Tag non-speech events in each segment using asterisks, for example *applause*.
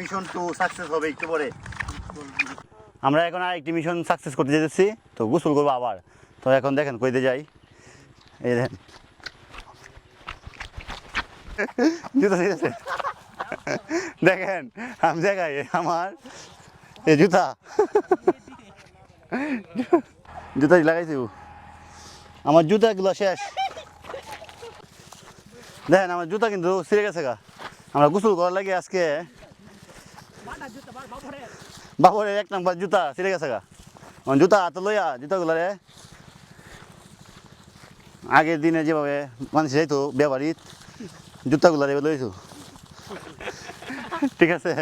Mission to success হবে, একটু পরে। আমরা এখন আরেকটি মিশন সাকসেস করতে যেতেছি, তো গোসল করব আবার। তো এখন দেখেন, কইতে যাই। এই দেখেন। জুতা আছে দেখেন, আমি দেখাই, আমার এই জুতা। জুতা লাগাইছি আমার জুতাগুলো শেষ। দেখেন, আমার জুতা কিন্তু ছিঁড়ে গেছে গা। আমরা গোসল করার লাগে আজকে বাবরের এক নাম্বার জুতা ছিঁড়ে গেছে গা। জুতা হাতে লইয়া জুতাগুলো রে। আগের দিনে যেভাবে মানুষ যাইতো ব্যবহারিত জুতাগুলো রে লইছো। ঠিক আছে?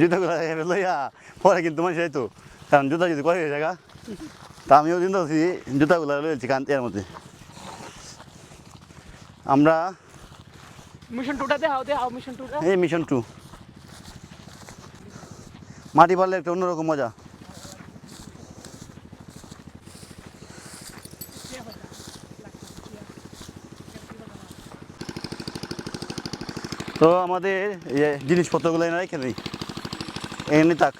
জুতাগুলো এভাবে লইয়া পরে কিন্তু মানুষ যাইতো। কারণ জুতা যদি কয়ে হয়ে জায়গা তা আমিও দিন ধরছি জুতাগুলো লইছি কান এর মধ্যে। আমরা মিশন টুটা দেখাও দেখাও মিশন টুটা এই মিশন টু মাটি পারলে একটা অন্যরকম মজা। তো আমাদের এই যে জিনিসপত্রগুলো এনে রেখে দিই। এখানে থাক।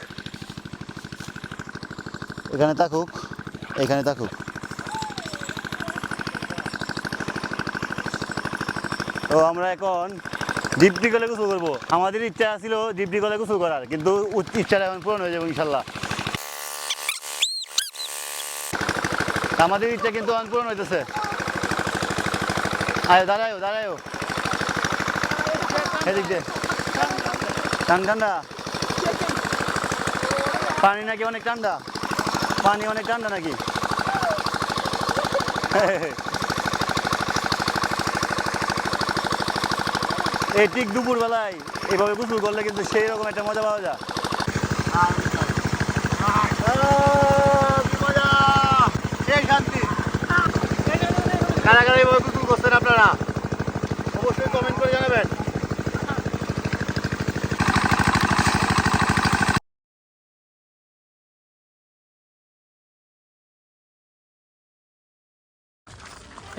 এখানে থাকুক এখানে থাকুক। তো আমরা এখন ডিপটি কলে গোসল করব। আমাদের ইচ্ছা ছিল ডিপটি কলে গোসল করার, কিন্তু ইচ্ছাটা এখন পূরণ হয়ে যাবে ইনশাল্লাহ। আমাদের ইচ্ছা কিন্তু এখন পূরণ হইতেছে। আয় দাঁড়ায়ও দাঁড়ায়ও এদিক দিয়ে। ঠান্ডা ঠান্ডা পানি নাকি অনেক ঠান্ডা পানি অনেক ঠান্ডা নাকি? *laughs* এই ঠিক দুপুর বেলায় এভাবে গোসল করলে কিন্তু সেই রকম একটা মজা পাওয়া যায়। কারা কারা এইভাবে গোসল করছেন আপনারা অবশ্যই কমেন্ট করে জানাবেন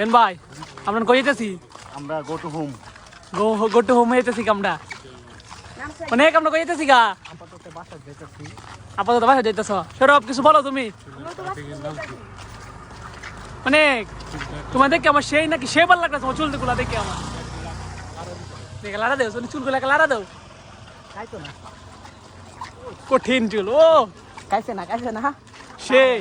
এন ভাই আমরা কই যেতেছি? আমরা go to home. Go go to home যেতেছি আমরা? অনেক আমরা কই যেতেছি গা? আপাতত বাসা যাইতেছ। সৌরভ কিছু বলো তুমি? অনেক তোমার দেখে আমার সেই নাকি সে ভালো লাগতেছে চুলগুলা দেখে আমার। দেখে লাড়া দেও তুমি চুলগুলা লাড়া দেও। কঠিন চুল ও! খাইছে না খাইছে না সেই।